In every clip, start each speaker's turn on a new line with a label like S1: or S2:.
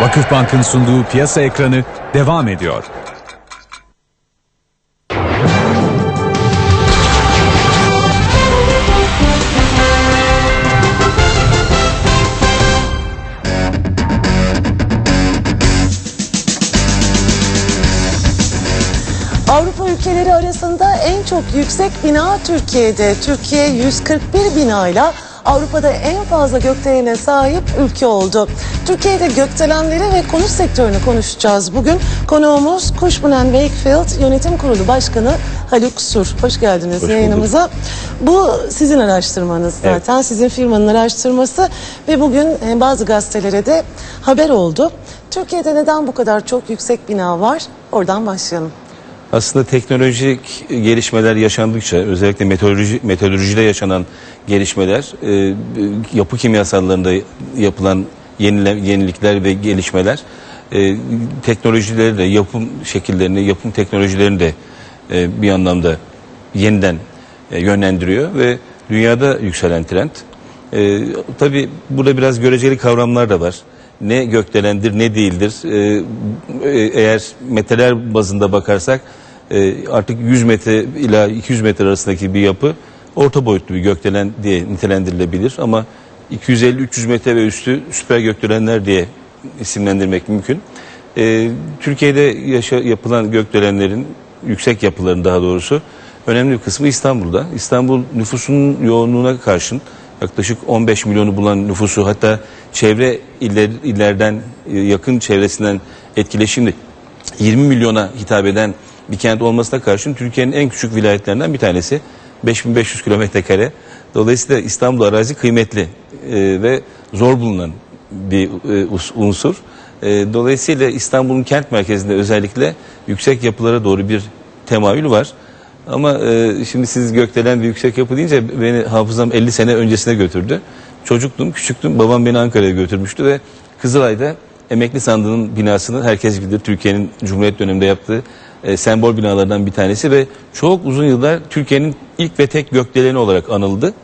S1: Vakıfbank'ın sunduğu piyasa ekranı devam ediyor.
S2: Avrupa ülkeleri arasında en çok yüksek bina Türkiye'de. Türkiye 141 binayla Avrupa'da en fazla gökdelene sahip ülke oldu. Türkiye'de gökdelenleri ve konut sektörünü konuşacağız bugün. Konuğumuz Cushman Wakefield Yönetim Kurulu Başkanı Haluk Sur. Hoş geldiniz
S3: bulduk.
S2: yayınımıza. Bu sizin araştırmanız zaten. Sizin firmanın araştırması ve bugün e, bazı gazetelere de haber oldu. Türkiye'de neden bu kadar çok yüksek bina var? Oradan başlayalım.
S3: Aslında teknolojik gelişmeler yaşandıkça özellikle meteoroloji meteorolojide yaşanan gelişmeler, e, yapı kimyasallarında yapılan yenile, yenilikler ve gelişmeler e, teknolojileri de yapım şekillerini, yapım teknolojilerini de e, bir anlamda yeniden e, yönlendiriyor ve dünyada yükselen trend. E, tabii burada biraz göreceli kavramlar da var. Ne gökdelendir ne değildir. E, e, eğer metreler bazında bakarsak e, artık 100 metre ila 200 metre arasındaki bir yapı orta boyutlu bir gökdelen diye nitelendirilebilir ama 250-300 metre ve üstü süper gökdelenler diye isimlendirmek mümkün. E, Türkiye'de yaşa, yapılan gökdelenlerin yüksek yapıların daha doğrusu önemli bir kısmı İstanbul'da. İstanbul nüfusunun yoğunluğuna karşın yaklaşık 15 milyonu bulan nüfusu hatta çevre iller, illerden e, yakın çevresinden etkileşimli 20 milyona hitap eden bir kent olmasına karşın Türkiye'nin en küçük vilayetlerinden bir tanesi. 5500 kilometre kare. Dolayısıyla İstanbul arazi kıymetli e, ve zor bulunan bir e, unsur. E, dolayısıyla İstanbul'un kent merkezinde özellikle yüksek yapılara doğru bir temayül var. Ama e, şimdi siz gökdelen bir yüksek yapı deyince beni hafızam 50 sene öncesine götürdü. Çocuktum, küçüktüm. Babam beni Ankara'ya götürmüştü ve Kızılay'da emekli sandığının binasını herkes bilir. Türkiye'nin Cumhuriyet döneminde yaptığı e, sembol binalardan bir tanesi ve çok uzun yıllar Türkiye'nin ilk ve tek gökdeleni olarak anıldı.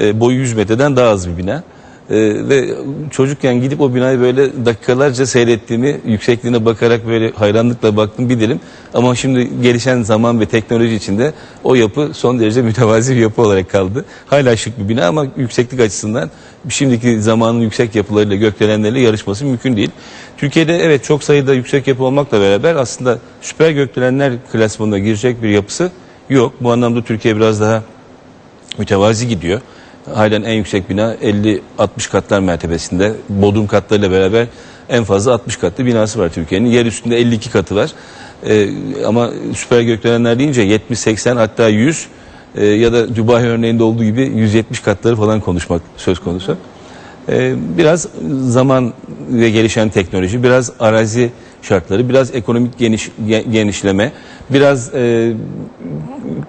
S3: E, boyu 100 metreden daha az bir bina. E, ve çocukken gidip o binayı böyle dakikalarca seyrettiğimi, yüksekliğine bakarak böyle hayranlıkla baktım bilirim. Ama şimdi gelişen zaman ve teknoloji içinde o yapı son derece mütevazi bir yapı olarak kaldı. Hala şık bir bina ama yükseklik açısından şimdiki zamanın yüksek yapılarıyla gökdelenlerle yarışması mümkün değil. Türkiye'de evet çok sayıda yüksek yapı olmakla beraber aslında süper gökdelenler klasmanına girecek bir yapısı yok. Bu anlamda Türkiye biraz daha mütevazi gidiyor. Halen en yüksek bina 50-60 katlar mertebesinde. Bodrum katlarıyla beraber en fazla 60 katlı binası var Türkiye'nin. Yer üstünde 52 katı var. Ee, ama süper gökdelenler deyince 70-80 hatta 100 e, ya da Dubai örneğinde olduğu gibi 170 katları falan konuşmak söz konusu. Ee, biraz zaman ve gelişen teknoloji, biraz arazi şartları, biraz ekonomik geniş, ge- genişleme, biraz e,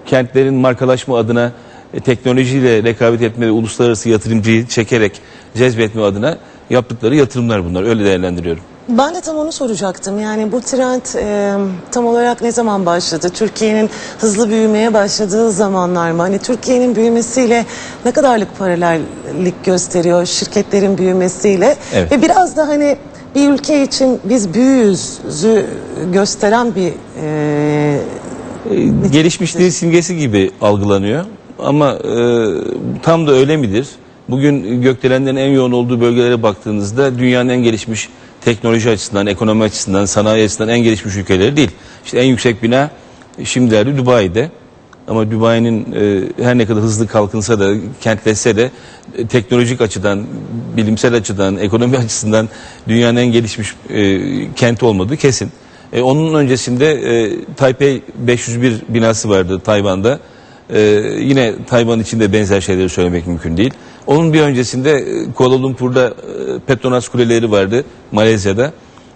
S3: kentlerin markalaşma adına e, teknolojiyle rekabet etme ve uluslararası yatırımcıyı çekerek cezbetme adına yaptıkları yatırımlar bunlar. Öyle değerlendiriyorum.
S2: Ben de tam onu soracaktım. Yani bu trend e, tam olarak ne zaman başladı? Türkiye'nin hızlı büyümeye başladığı zamanlar mı? Hani Türkiye'nin büyümesiyle ne kadarlık paralellik gösteriyor şirketlerin büyümesiyle?
S3: Evet.
S2: Ve biraz da hani bir ülke için biz büyüyüzü gösteren bir e,
S3: E, gelişmişliğin simgesi gibi algılanıyor. Ama e, tam da öyle midir? Bugün gökdelenlerin en yoğun olduğu bölgelere baktığınızda dünyanın en gelişmiş teknoloji açısından, ekonomi açısından, sanayi açısından en gelişmiş ülkeleri değil. İşte en yüksek bina şimdilerde Dubai'de. Ama Dubai'nin e, her ne kadar hızlı kalkınsa da, kentleşse de e, teknolojik açıdan, bilimsel açıdan, ekonomi açısından dünyanın en gelişmiş e, kenti olmadığı kesin. E, onun öncesinde e, Taipei 501 binası vardı Tayvan'da. E, yine Tayvan içinde benzer şeyleri söylemek mümkün değil. Onun bir öncesinde e, Kuala Lumpur'da e, Petronas kuleleri vardı Malezya'da.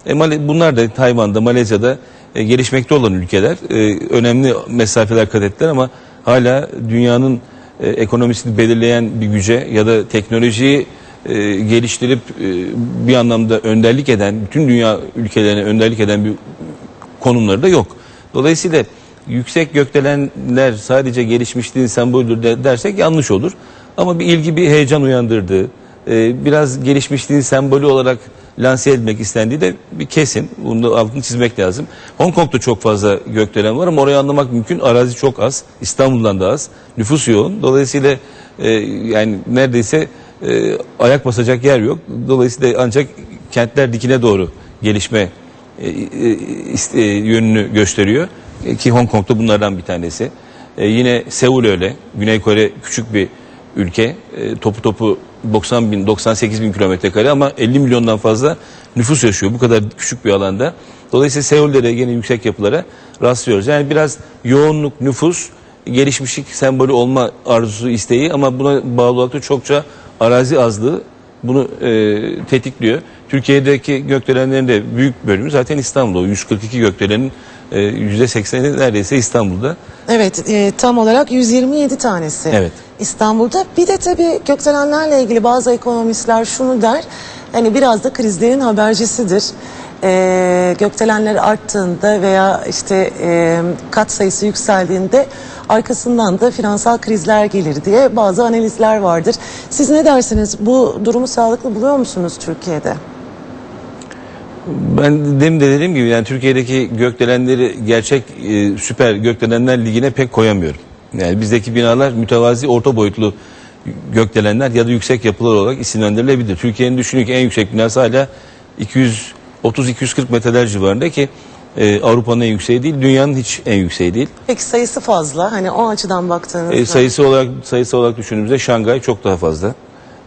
S3: E, bunlar da Tayvan'da, Malezya'da e, gelişmekte olan ülkeler. E, önemli mesafeler kat ettiler ama hala dünyanın e, ekonomisini belirleyen bir güce ya da teknolojiyi e, geliştirip e, bir anlamda önderlik eden, bütün dünya ülkelerine önderlik eden bir konumları da yok. Dolayısıyla yüksek gökdelenler sadece gelişmişliğin sembolüdür de- dersek yanlış olur. Ama bir ilgi, bir heyecan uyandırdı. Ee, biraz gelişmişliğin sembolü olarak lanse edilmek istendiği de bir kesin. Bunu da altını çizmek lazım. Hong Kong'da çok fazla gökdelen var ama orayı anlamak mümkün. Arazi çok az. İstanbul'dan da az. Nüfus yoğun. Dolayısıyla e, yani neredeyse e, ayak basacak yer yok. Dolayısıyla ancak kentler dikine doğru gelişme e, yönünü gösteriyor. E, ki Hong Kong'da bunlardan bir tanesi. E, yine Seul öyle. Güney Kore küçük bir ülke. E, topu topu 90 bin, 98 bin kilometre kare ama 50 milyondan fazla nüfus yaşıyor bu kadar küçük bir alanda. Dolayısıyla Seul'de gene yüksek yapılara rastlıyoruz. Yani biraz yoğunluk, nüfus, gelişmişlik sembolü olma arzusu, isteği ama buna bağlı olarak da çokça arazi azlığı bunu e, tetikliyor. Türkiye'deki gökdelenlerin de büyük bölümü zaten İstanbul'da. O 142 gökdelenin e, %80'i neredeyse İstanbul'da.
S2: Evet e, tam olarak 127 tanesi
S3: Evet.
S2: İstanbul'da. Bir de tabii gökdelenlerle ilgili bazı ekonomistler şunu der. Hani biraz da krizlerin habercisidir. E, gökdelenler arttığında veya işte e, kat sayısı yükseldiğinde arkasından da finansal krizler gelir diye bazı analizler vardır. Siz ne dersiniz? Bu durumu sağlıklı buluyor musunuz Türkiye'de?
S3: Ben demin de dediğim gibi yani Türkiye'deki gökdelenleri gerçek e, süper gökdelenler ligine pek koyamıyorum. Yani bizdeki binalar mütevazi orta boyutlu gökdelenler ya da yüksek yapılar olarak isimlendirilebilir. Türkiye'nin düşünün ki en yüksek binası hala 230-240 metreler civarında ki e, Avrupa'nın en yükseği değil, dünyanın hiç en yükseği değil.
S2: Peki sayısı fazla. Hani o açıdan baktığınızda.
S3: E, sayısı olarak sayısı olarak düşündüğümüzde Şangay çok daha fazla.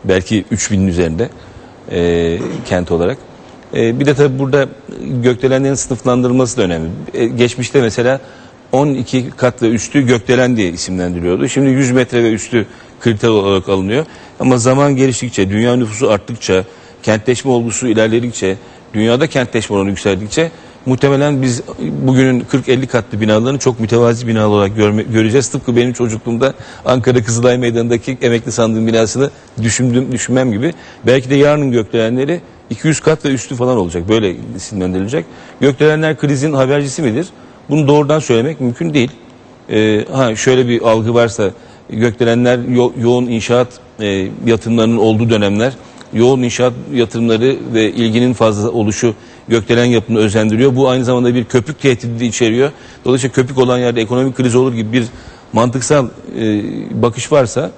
S3: Belki 3000'in üzerinde e, kent olarak. E, bir de tabii burada gökdelenlerin sınıflandırılması da önemli. E, geçmişte mesela 12 kat ve üstü gökdelen diye isimlendiriliyordu. Şimdi 100 metre ve üstü kriter olarak alınıyor. Ama zaman geliştikçe, dünya nüfusu arttıkça, kentleşme olgusu ilerledikçe, dünyada kentleşme oranı yükseldikçe muhtemelen biz bugünün 40-50 katlı binalarını çok mütevazi binalar olarak görme, göreceğiz. Tıpkı benim çocukluğumda Ankara Kızılay Meydanı'ndaki emekli sandığım binasını düşündüm, düşünmem gibi. Belki de yarının gökdelenleri 200 kat ve üstü falan olacak. Böyle isimlendirilecek. Gökdelenler krizin habercisi midir? Bunu doğrudan söylemek mümkün değil. Ee, ha şöyle bir algı varsa gökdelenler yo- yoğun inşaat e, yatırımlarının olduğu dönemler yoğun inşaat yatırımları ve ilginin fazla oluşu gökdelen yapını özendiriyor. Bu aynı zamanda bir köpük tehdidi içeriyor. Dolayısıyla köpük olan yerde ekonomik kriz olur gibi bir mantıksal e, bakış varsa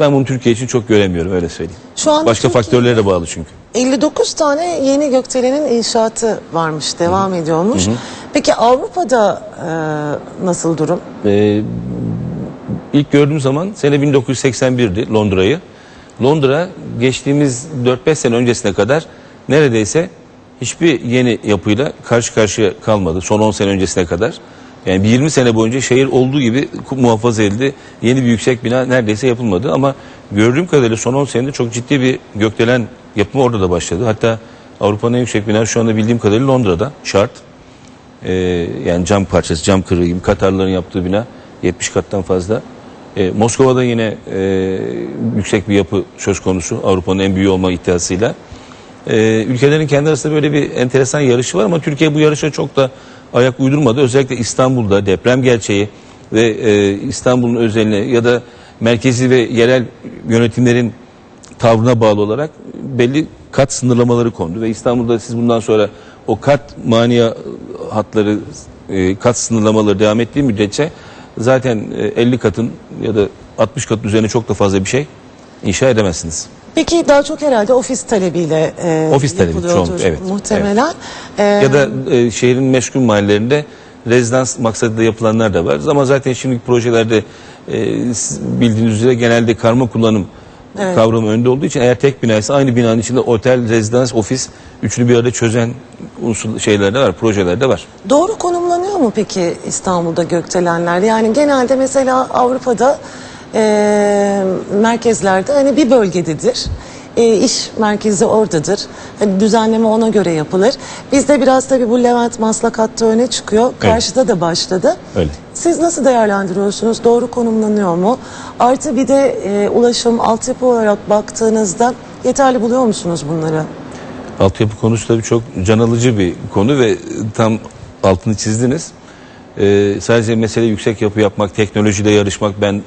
S3: ben bunu Türkiye için çok göremiyorum öyle söyleyeyim.
S2: Şu anda
S3: Başka
S2: Türkiye-
S3: faktörlere de bağlı çünkü.
S2: 59 tane yeni gökdelenin inşaatı varmış, devam ediyormuş. Peki Avrupa'da e, nasıl durum?
S3: Ee, ilk gördüğüm zaman sene 1981'di Londra'yı. Londra geçtiğimiz 4-5 sene öncesine kadar neredeyse hiçbir yeni yapıyla karşı karşıya kalmadı. Son 10 sene öncesine kadar. Yani bir 20 sene boyunca şehir olduğu gibi muhafaza edildi. Yeni bir yüksek bina neredeyse yapılmadı ama gördüğüm kadarıyla son 10 senede çok ciddi bir gökdelen yapımı orada da başladı. Hatta Avrupa'nın en yüksek binası şu anda bildiğim kadarıyla Londra'da. Şart. Ee, yani cam parçası, cam kırığı gibi Katarların yaptığı bina 70 kattan fazla. Ee, Moskova'da yine e, yüksek bir yapı söz konusu Avrupa'nın en büyüğü olma iddiasıyla. Ee, ülkelerin kendi arasında böyle bir enteresan yarışı var ama Türkiye bu yarışa çok da ayak uydurmadı. Özellikle İstanbul'da deprem gerçeği ve e, İstanbul'un özeline ya da merkezi ve yerel yönetimlerin tavrına bağlı olarak belli kat sınırlamaları kondu ve İstanbul'da siz bundan sonra o kat mania hatları e, kat sınırlamaları devam ettiği müddetçe zaten e, 50 katın ya da 60 katın üzerine çok da fazla bir şey inşa edemezsiniz.
S2: Peki daha çok herhalde ofis talebiyle e,
S3: Ofis talebi
S2: yapılıyordur
S3: evet,
S2: muhtemelen. E,
S3: Ya da e, şehrin meşgul mahallelerinde rezidans maksadıyla yapılanlar da var. Ama zaten şimdiki projelerde e, siz bildiğiniz üzere genelde karma kullanım kavramı önde olduğu için eğer tek binaysa aynı binanın içinde otel, rezidans, ofis üçlü bir arada çözen unsur şeyler de var, projeler de var.
S2: Doğru konumlanıyor mu peki İstanbul'da gökdelenler? Yani genelde mesela Avrupa'da e, merkezlerde hani bir bölgededir. E, iş merkezi oradadır. Hani düzenleme ona göre yapılır. Bizde biraz tabii bu Levent Maslak hattı öne çıkıyor. Karşıda da başladı.
S3: Öyle.
S2: Siz nasıl değerlendiriyorsunuz? Doğru konumlanıyor mu? Artı bir de e, ulaşım, altyapı olarak baktığınızda yeterli buluyor musunuz bunları?
S3: Altyapı konusu tabii çok can alıcı bir konu ve tam altını çizdiniz. Ee, sadece mesele yüksek yapı yapmak, teknolojide yarışmak ben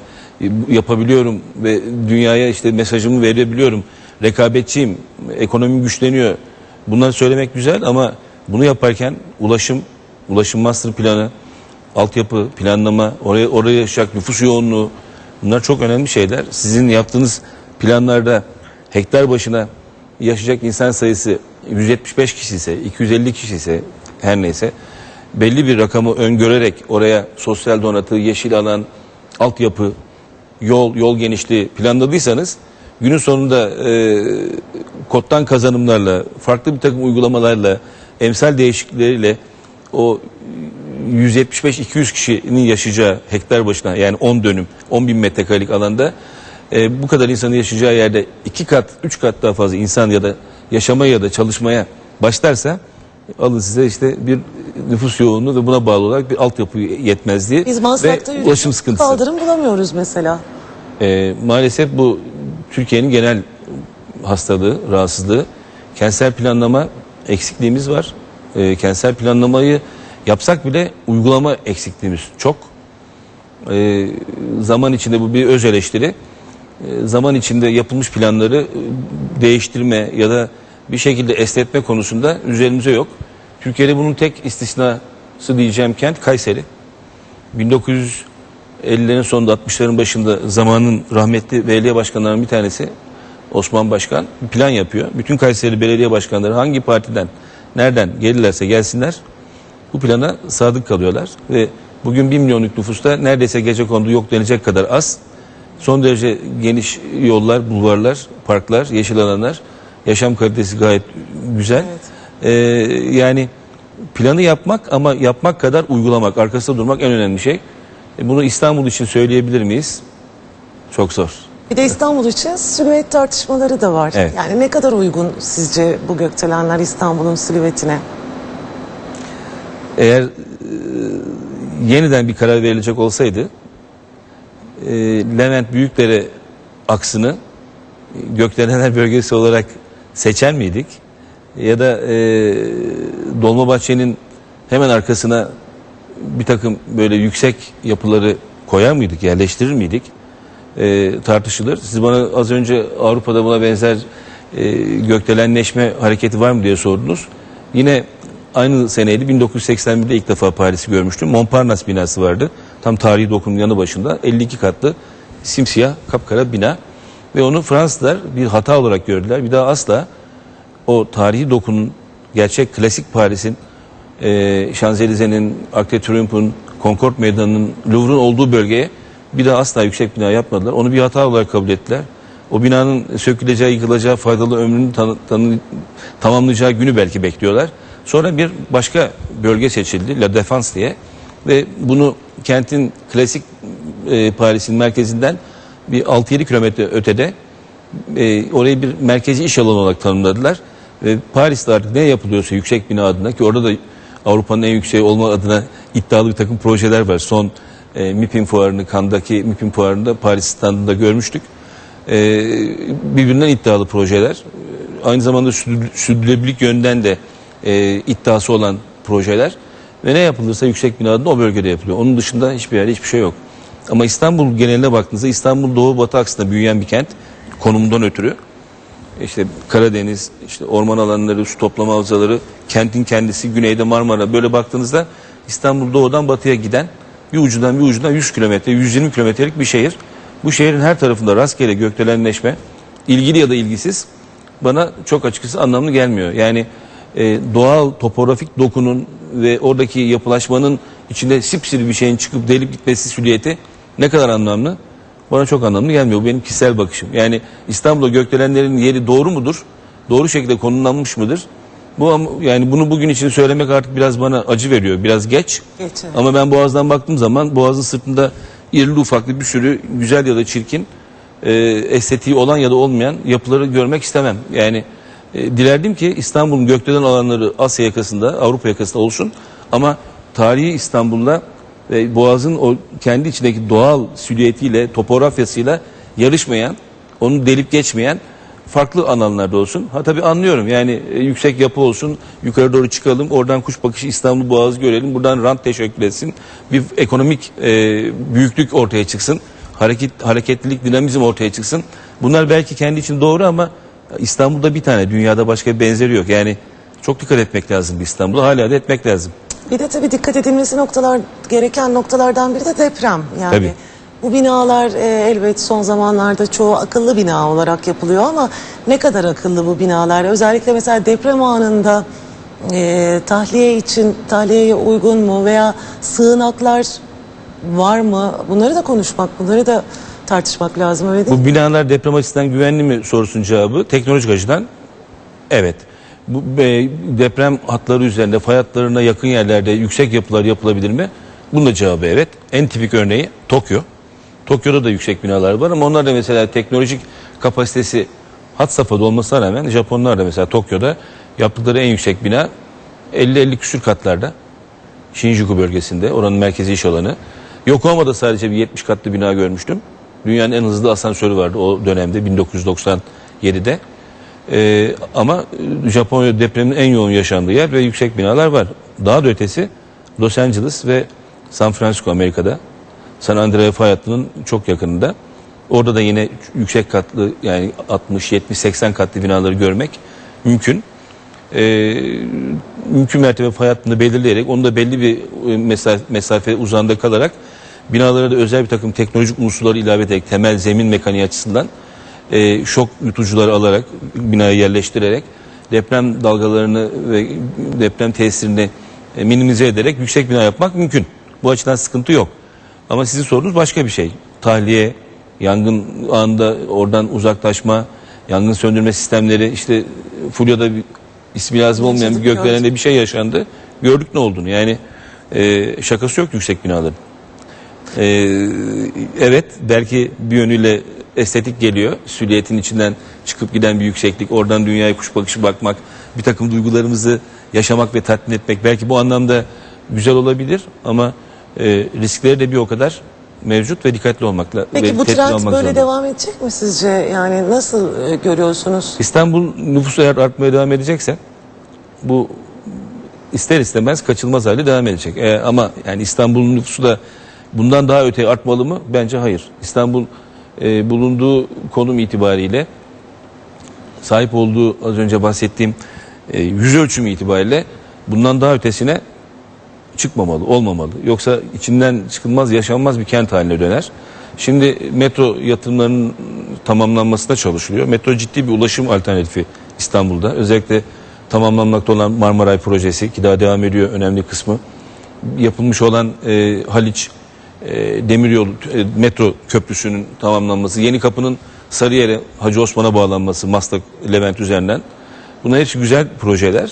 S3: yapabiliyorum ve dünyaya işte mesajımı verebiliyorum. Rekabetçiyim, ekonomim güçleniyor bunları söylemek güzel ama bunu yaparken ulaşım, ulaşım master planı, altyapı, planlama, oraya oraya yaşayacak nüfus yoğunluğu bunlar çok önemli şeyler. Sizin yaptığınız planlarda hektar başına yaşayacak insan sayısı 175 kişi ise, 250 kişi ise her neyse belli bir rakamı öngörerek oraya sosyal donatı, yeşil alan, altyapı, yol, yol genişliği planladıysanız günün sonunda e, kottan kazanımlarla, farklı bir takım uygulamalarla, emsal değişiklikleriyle o 175-200 kişinin yaşayacağı hektar başına yani 10 dönüm, 10 bin metrekarelik alanda e, bu kadar insanın yaşayacağı yerde iki kat, üç kat daha fazla insan ya da yaşamaya ya da çalışmaya başlarsa alın size işte bir nüfus yoğunluğu ve buna bağlı olarak bir altyapı yetmezliği
S2: Biz Maslak'ta
S3: ve
S2: yürüyüp
S3: ulaşım sıkıntısı.
S2: kaldırım bulamıyoruz mesela.
S3: Ee, maalesef bu Türkiye'nin genel hastalığı, rahatsızlığı. Kentsel planlama eksikliğimiz var. Ee, kentsel planlamayı yapsak bile uygulama eksikliğimiz çok. Ee, zaman içinde bu bir öz eleştiri. Ee, zaman içinde yapılmış planları e, değiştirme ya da bir şekilde esnetme konusunda üzerimize yok. Türkiye'de bunun tek istisnası diyeceğim kent Kayseri. 1950'lerin sonunda 60'ların başında zamanın rahmetli belediye başkanlarının bir tanesi Osman Başkan bir plan yapıyor. Bütün Kayseri belediye başkanları hangi partiden nereden gelirlerse gelsinler bu plana sadık kalıyorlar ve bugün 1 milyonluk nüfusta neredeyse gece kondu yok denecek kadar az. Son derece geniş yollar, bulvarlar, parklar, yeşil alanlar. Yaşam kalitesi gayet güzel. Ee, yani planı yapmak ama yapmak kadar uygulamak, arkasında durmak en önemli şey. E, Bunu İstanbul için söyleyebilir miyiz? Çok zor.
S2: Bir de İstanbul için silüet tartışmaları da var.
S3: Evet.
S2: Yani ne kadar uygun sizce bu gökdelenler İstanbul'un silüetine?
S3: Eğer e, yeniden bir karar verilecek olsaydı e, Levent Büyükdere aksını e, Gökdelenler bölgesi olarak seçer miydik? Ya da e, Dolmabahçe'nin hemen arkasına bir takım böyle yüksek yapıları koyar mıydık, yerleştirir miydik? E, tartışılır. Siz bana az önce Avrupa'da buna benzer e, gökdelenleşme hareketi var mı diye sordunuz. Yine aynı seneydi 1981'de ilk defa Paris'i görmüştüm. Montparnasse binası vardı. Tam tarihi dokunun yanı başında 52 katlı simsiyah kapkara bina ve onu Fransızlar bir hata olarak gördüler. Bir daha asla o tarihi dokunun gerçek klasik Paris'in e, Şanzelize'nin, Arc de Triomphe'un, Concorde Meydanı'nın, Louvre'un olduğu bölgeye bir daha asla yüksek bina yapmadılar. Onu bir hata olarak kabul ettiler. O binanın söküleceği, yıkılacağı, faydalı ömrünü tanı- tanı- tamamlayacağı günü belki bekliyorlar. Sonra bir başka bölge seçildi, La Défense diye. Ve bunu kentin klasik e, Paris'in merkezinden bir 6-7 kilometre ötede e, orayı bir merkezi iş alanı olarak tanımladılar. Ve Paris'te artık ne yapılıyorsa yüksek bina adına ki orada da Avrupa'nın en yükseği olma adına iddialı bir takım projeler var. Son e, MIPIM fuarını, Kandaki MIPIM fuarında Paris standında görmüştük. E, birbirinden iddialı projeler. Aynı zamanda sürdür- sürdürülebilirlik yönden de e, iddiası olan projeler. Ve ne yapılırsa yüksek bina adına o bölgede yapılıyor. Onun dışında hiçbir yerde hiçbir şey yok. Ama İstanbul geneline baktığınızda İstanbul doğu batı aksında büyüyen bir kent konumundan ötürü işte Karadeniz, işte orman alanları, su toplama havzaları, kentin kendisi, güneyde Marmara böyle baktığınızda İstanbul doğudan batıya giden bir ucundan bir ucundan 100 kilometre, 120 kilometrelik bir şehir. Bu şehrin her tarafında rastgele gökdelenleşme, ilgili ya da ilgisiz bana çok açıkçası anlamlı gelmiyor. Yani e, doğal topografik dokunun ve oradaki yapılaşmanın içinde sipsiri bir şeyin çıkıp delip gitmesi süliyeti ne kadar anlamlı? Bana çok anlamlı gelmiyor. Bu benim kişisel bakışım. Yani İstanbul'da gökdelenlerin yeri doğru mudur? Doğru şekilde konumlanmış mıdır? Bu yani bunu bugün için söylemek artık biraz bana acı veriyor. Biraz geç.
S2: Geç, evet.
S3: Ama ben Boğaz'dan baktığım zaman Boğaz'ın sırtında irili ufaklı bir sürü güzel ya da çirkin e, estetiği olan ya da olmayan yapıları görmek istemem. Yani e, dilerdim ki İstanbul'un gökdelen alanları Asya yakasında, Avrupa yakasında olsun. Ama tarihi İstanbul'la ve Boğaz'ın o kendi içindeki doğal silüetiyle, topografyasıyla yarışmayan, onu delip geçmeyen farklı alanlarda olsun. Ha tabii anlıyorum yani e, yüksek yapı olsun, yukarı doğru çıkalım, oradan kuş bakışı İstanbul Boğazı görelim, buradan rant teşekkür etsin, bir ekonomik e, büyüklük ortaya çıksın, hareket hareketlilik, dinamizm ortaya çıksın. Bunlar belki kendi için doğru ama İstanbul'da bir tane, dünyada başka bir benzeri yok. Yani Çok dikkat etmek lazım İstanbul'a. Hala da etmek lazım.
S2: Bir de tabii dikkat edilmesi noktalar gereken noktalardan biri de deprem. Yani
S3: Tabii.
S2: bu binalar e, elbet son zamanlarda çoğu akıllı bina olarak yapılıyor ama ne kadar akıllı bu binalar? Özellikle mesela deprem anında e, tahliye için tahliyeye uygun mu veya sığınaklar var mı? Bunları da konuşmak, bunları da tartışmak lazım öyle değil mi?
S3: Bu binalar deprem açısından güvenli mi sorusunun cevabı teknolojik açıdan evet. Bu e, deprem hatları üzerinde fay hatlarına yakın yerlerde yüksek yapılar yapılabilir mi? Bunun da cevabı evet. En tipik örneği Tokyo. Tokyo'da da yüksek binalar var ama onlar da mesela teknolojik kapasitesi hat safhada olmasına rağmen Japonlar da mesela Tokyo'da yaptıkları en yüksek bina 50-50 küsür katlarda. Shinjuku bölgesinde oranın merkezi iş alanı. Yokohama'da sadece bir 70 katlı bina görmüştüm. Dünyanın en hızlı asansörü vardı o dönemde 1997'de. Ee, ama e, Japonya depremin en yoğun yaşandığı yer ve yüksek binalar var. Daha da ötesi Los Angeles ve San Francisco Amerika'da. San Andreas fay hattının çok yakınında. Orada da yine yüksek katlı yani 60, 70, 80 katlı binaları görmek mümkün e, mümkün mertebe fay hattını belirleyerek onu da belli bir e, mesafe, mesafe uzağında kalarak binalara da özel bir takım teknolojik unsurları ilave ederek temel zemin mekaniği açısından e, şok yutucuları alarak binaya yerleştirerek deprem dalgalarını ve deprem tesirini e, minimize ederek yüksek bina yapmak mümkün. Bu açıdan sıkıntı yok. Ama sizin sorunuz başka bir şey. Tahliye, yangın anında oradan uzaklaşma, yangın söndürme sistemleri işte Fulya'da bir ismi lazım olmayan bir gökdelende bir şey yaşandı. Gördük ne olduğunu. Yani e, şakası yok yüksek binaların. E, evet belki bir yönüyle estetik geliyor. Sülliyetin içinden çıkıp giden bir yükseklik. Oradan dünyaya kuş bakışı bakmak. Bir takım duygularımızı yaşamak ve tatmin etmek. Belki bu anlamda güzel olabilir ama e, riskleri de bir o kadar mevcut ve dikkatli olmakla ve
S2: Peki bu
S3: tedbirli
S2: trend
S3: olmak
S2: böyle
S3: zorunda.
S2: devam edecek mi sizce? Yani nasıl e, görüyorsunuz?
S3: İstanbul nüfusu eğer artmaya devam edecekse bu ister istemez kaçılmaz hale devam edecek. E, ama yani İstanbul'un nüfusu da bundan daha öteye artmalı mı? Bence hayır. İstanbul e, bulunduğu konum itibariyle sahip olduğu az önce bahsettiğim e, yüz ölçümü itibariyle bundan daha ötesine çıkmamalı, olmamalı. Yoksa içinden çıkılmaz, yaşanmaz bir kent haline döner. Şimdi metro yatırımlarının tamamlanmasına çalışılıyor. Metro ciddi bir ulaşım alternatifi İstanbul'da. Özellikle tamamlanmakta olan Marmaray projesi ki daha devam ediyor önemli kısmı. Yapılmış olan e, Haliç e, demiryolu e, metro köprüsünün tamamlanması, Yeni Kapı'nın Sarıyer'e Hacı Osman'a bağlanması Maslak Levent üzerinden. Bunlar hepsi güzel projeler.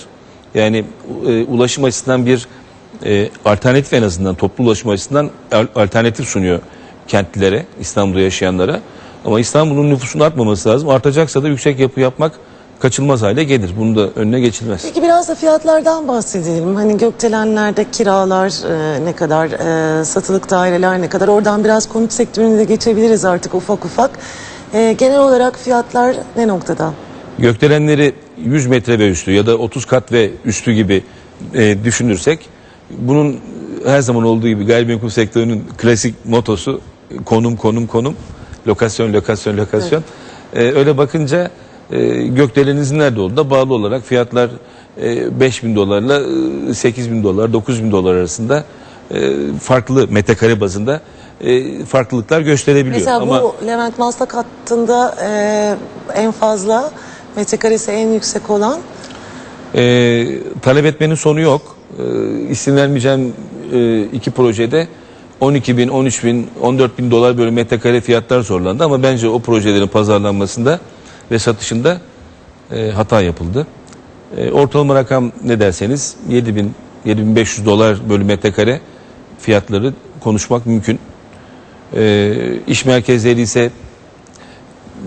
S3: Yani e, ulaşım açısından bir e, alternatif en azından toplu ulaşım açısından al- alternatif sunuyor kentlilere, İstanbul'da yaşayanlara. Ama İstanbul'un nüfusunun artmaması lazım. Artacaksa da yüksek yapı yapmak kaçınılmaz hale gelir. Bunu da önüne geçilmez.
S2: Peki biraz da fiyatlardan bahsedelim. Hani gökdelenlerde kiralar e, ne kadar, e, satılık daireler ne kadar? Oradan biraz konut sektörüne de geçebiliriz artık ufak ufak. E, genel olarak fiyatlar ne noktada?
S3: Gökdelenleri 100 metre ve üstü ya da 30 kat ve üstü gibi e, düşünürsek bunun her zaman olduğu gibi gayrimenkul sektörünün klasik motosu konum konum konum lokasyon lokasyon lokasyon. E, öyle bakınca e, gökdelenizin nerede olduğu da bağlı olarak fiyatlar e, 5 bin dolarla e, 8 bin dolar 9 bin dolar arasında e, farklı metrekare bazında e, farklılıklar gösterebiliyor.
S2: Mesela
S3: Ama
S2: bu Levent Maslak hattında e, en fazla metrekaresi en yüksek olan
S3: Ee, talep etmenin sonu yok. Ee, isim vermeyeceğim e, iki projede 12 bin, 13 bin, 14 bin dolar böyle metrekare fiyatlar zorlandı. Ama bence o projelerin pazarlanmasında ve satışında e, hata yapıldı. E, ortalama rakam ne derseniz 7 bin, 7500 dolar bölü metrekare fiyatları konuşmak mümkün. E, iş merkezleri ise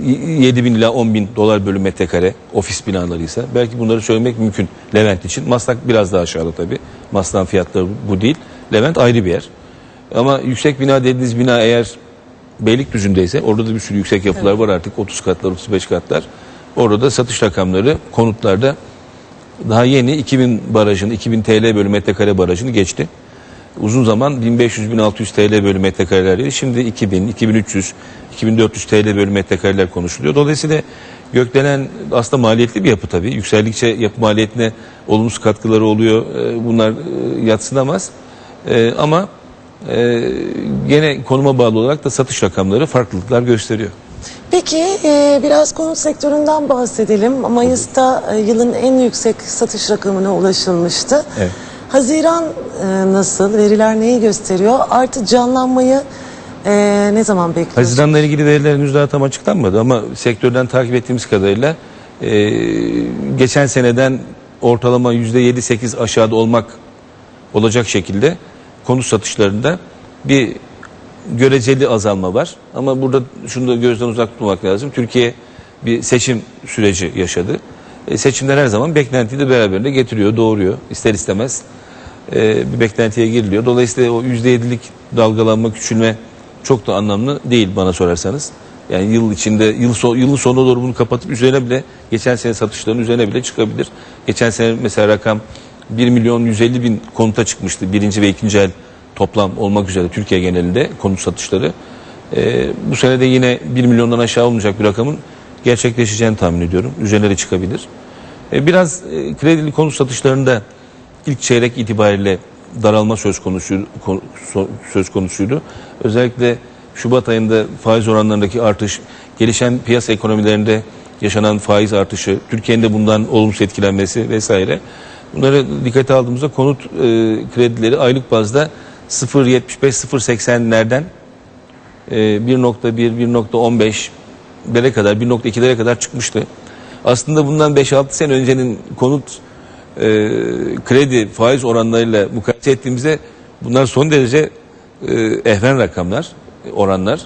S3: 7 bin ila 10 bin dolar bölü metrekare ofis binalarıysa belki bunları söylemek mümkün Levent için. Maslak biraz daha aşağıda tabii. Maslak'ın fiyatları bu değil. Levent ayrı bir yer. Ama yüksek bina dediğiniz bina eğer Beylikdüzü'ndeyse orada da bir sürü yüksek yapılar var artık 30 katlar 35 katlar. Orada da satış rakamları konutlarda daha yeni 2000 barajını 2000 TL bölü metrekare barajını geçti. Uzun zaman 1500-1600 TL bölü metrekarelerdi. Şimdi 2000, 2300, 2400 TL bölü metrekareler konuşuluyor. Dolayısıyla Gökdelen aslında maliyetli bir yapı tabii. Yükseldikçe yapı maliyetine olumsuz katkıları oluyor. E, bunlar e, yatsınamaz. E, ama e, gene konuma bağlı olarak da satış rakamları farklılıklar gösteriyor.
S2: Peki e, biraz konut sektöründen bahsedelim. Mayıs'ta e, yılın en yüksek satış rakamına ulaşılmıştı.
S3: Evet.
S2: Haziran e, nasıl? Veriler neyi gösteriyor? Artı canlanmayı e, ne zaman bekliyorsunuz?
S3: Haziran'la ilgili veriler henüz daha tam açıklanmadı ama sektörden takip ettiğimiz kadarıyla e, geçen seneden ortalama %7-8 aşağıda olmak olacak şekilde konut satışlarında bir göreceli azalma var. Ama burada şunu da gözden uzak tutmak lazım. Türkiye bir seçim süreci yaşadı. E, seçimler her zaman beklentiyi de beraberinde getiriyor, doğuruyor. İster istemez e, bir beklentiye giriliyor. Dolayısıyla o %7'lik dalgalanma, küçülme çok da anlamlı değil bana sorarsanız. Yani yıl içinde, yıl son, yılın sonuna doğru bunu kapatıp üzerine bile, geçen sene satışların üzerine bile çıkabilir. Geçen sene mesela rakam 1 milyon 150 bin konuta çıkmıştı. Birinci ve ikinci el toplam olmak üzere Türkiye genelinde konut satışları. Ee, bu sene de yine 1 milyondan aşağı olmayacak bir rakamın gerçekleşeceğini tahmin ediyorum. Üzerine çıkabilir. Ee, biraz e, kredili konut satışlarında ilk çeyrek itibariyle daralma söz konusuydu, söz konusuydu. Özellikle Şubat ayında faiz oranlarındaki artış, gelişen piyasa ekonomilerinde yaşanan faiz artışı, Türkiye'nin de bundan olumsuz etkilenmesi vesaire. Bunları dikkate aldığımızda konut e, kredileri aylık bazda 0.75-0.80'lerden e, 1.1-1.15'lere kadar, 1.2'lere kadar çıkmıştı. Aslında bundan 5-6 sene öncenin konut e, kredi faiz oranlarıyla mukayese ettiğimizde bunlar son derece e, ehven rakamlar, oranlar.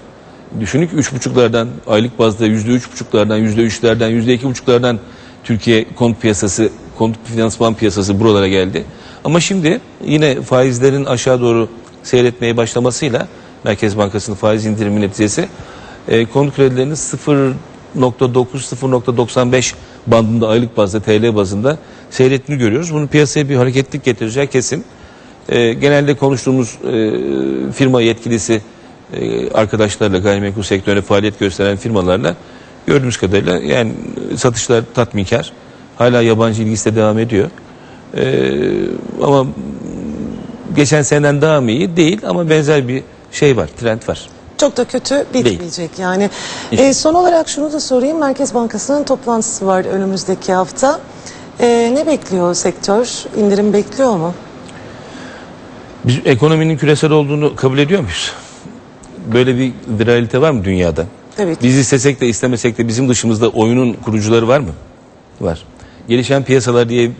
S3: Düşünün ki 3,5'lardan aylık bazda %3,5'lardan, %3'lerden, %2,5'lardan Türkiye konut piyasası, konut finansman piyasası buralara geldi. Ama şimdi yine faizlerin aşağı doğru seyretmeye başlamasıyla Merkez Bankası'nın faiz indirimi neticesi e, konut kredilerinin 0.9-0.95 bandında aylık bazda TL bazında seyrettiğini görüyoruz. Bunun piyasaya bir hareketlik getireceği kesin. E, genelde konuştuğumuz e, firma yetkilisi e, arkadaşlarla gayrimenkul sektöründe faaliyet gösteren firmalarla gördüğümüz kadarıyla yani satışlar tatminkar. Hala yabancı ilgisi de devam ediyor. E, ama geçen seneden daha mı iyi? Değil ama benzer bir şey var, trend var.
S2: Çok da kötü bitmeyecek yani. E, son olarak şunu da sorayım. Merkez Bankası'nın toplantısı var önümüzdeki hafta. E, ne bekliyor sektör? İndirim bekliyor mu?
S3: Biz ekonominin küresel olduğunu kabul ediyor muyuz? Böyle bir realite var mı dünyada?
S2: Evet.
S3: Biz istesek de istemesek de bizim dışımızda oyunun kurucuları var mı? Var. Gelişen piyasalar diye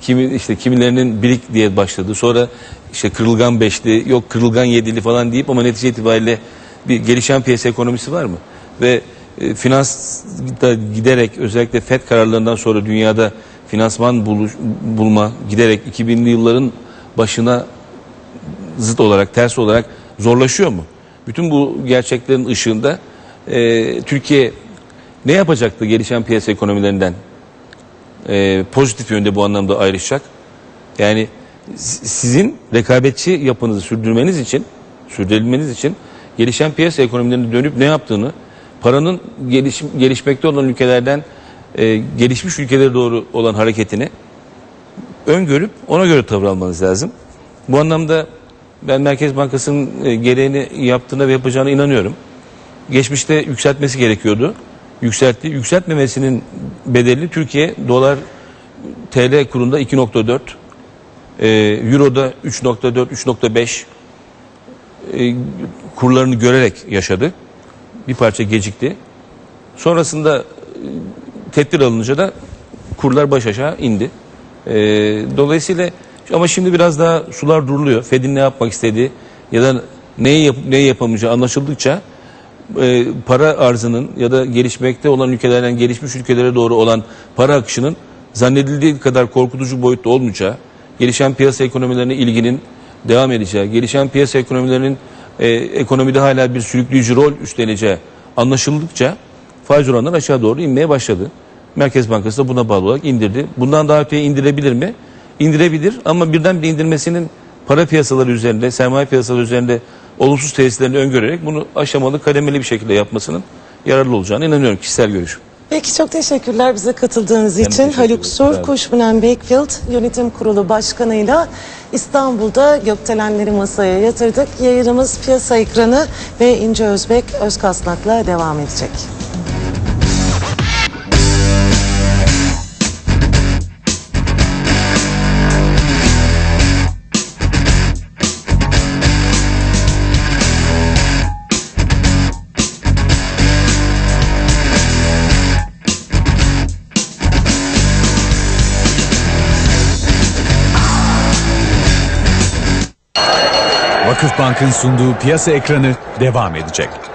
S3: kimi işte kimilerinin birik diye başladı. Sonra işte kırılgan beşli, yok kırılgan yedili falan deyip ama netice itibariyle bir gelişen piyasa ekonomisi var mı? Ve e, finans da giderek özellikle FED kararlarından sonra dünyada finansman buluş, bulma giderek 2000'li yılların başına zıt olarak, ters olarak zorlaşıyor mu? Bütün bu gerçeklerin ışığında e, Türkiye ne yapacaktı gelişen piyasa ekonomilerinden? E, pozitif yönde bu anlamda ayrışacak. Yani sizin rekabetçi yapınızı sürdürmeniz için, sürdürülmeniz için gelişen piyasa ekonomilerine dönüp ne yaptığını, paranın gelişim, gelişmekte olan ülkelerden e, gelişmiş ülkelere doğru olan hareketini öngörüp ona göre tavır almanız lazım. Bu anlamda ben Merkez Bankası'nın e, gereğini yaptığına ve yapacağına inanıyorum. Geçmişte yükseltmesi gerekiyordu. Yükseltti. Yükseltmemesinin bedeli Türkiye dolar TL kurunda 2.4, e, Euro'da 3.4, 3.5 e, kurlarını görerek yaşadı. Bir parça gecikti. Sonrasında e, tedbir alınınca da kurlar baş aşağı indi. E, dolayısıyla ama şimdi biraz daha sular duruluyor. Fed'in ne yapmak istediği ya da neyi, yap, neyi yapamayacağı anlaşıldıkça e, para arzının ya da gelişmekte olan ülkelerden gelişmiş ülkelere doğru olan para akışının zannedildiği kadar korkutucu boyutta olmayacağı, gelişen piyasa ekonomilerine ilginin devam edeceği, gelişen piyasa ekonomilerinin e, ekonomide hala bir sürükleyici rol üstleneceği anlaşıldıkça faiz oranları aşağı doğru inmeye başladı. Merkez Bankası da buna bağlı olarak indirdi. Bundan daha öteye indirebilir mi? İndirebilir ama birden bir indirmesinin para piyasaları üzerinde, sermaye piyasaları üzerinde olumsuz tesirlerini öngörerek bunu aşamalı, kademeli bir şekilde yapmasının yararlı olacağına inanıyorum kişisel görüşüm.
S2: Peki çok teşekkürler bize katıldığınız
S3: Ben
S2: için. Haluk. Sur. Kuşbunen Wakefield Yönetim Kurulu Başkanı'yla İstanbul'da gökdelenleri masaya yatırdık. Yayınımız piyasa ekranı ve İnce Özbek Özkasnak'la devam edecek.
S1: Vakıfbank'ın sunduğu piyasa ekranı devam edecek.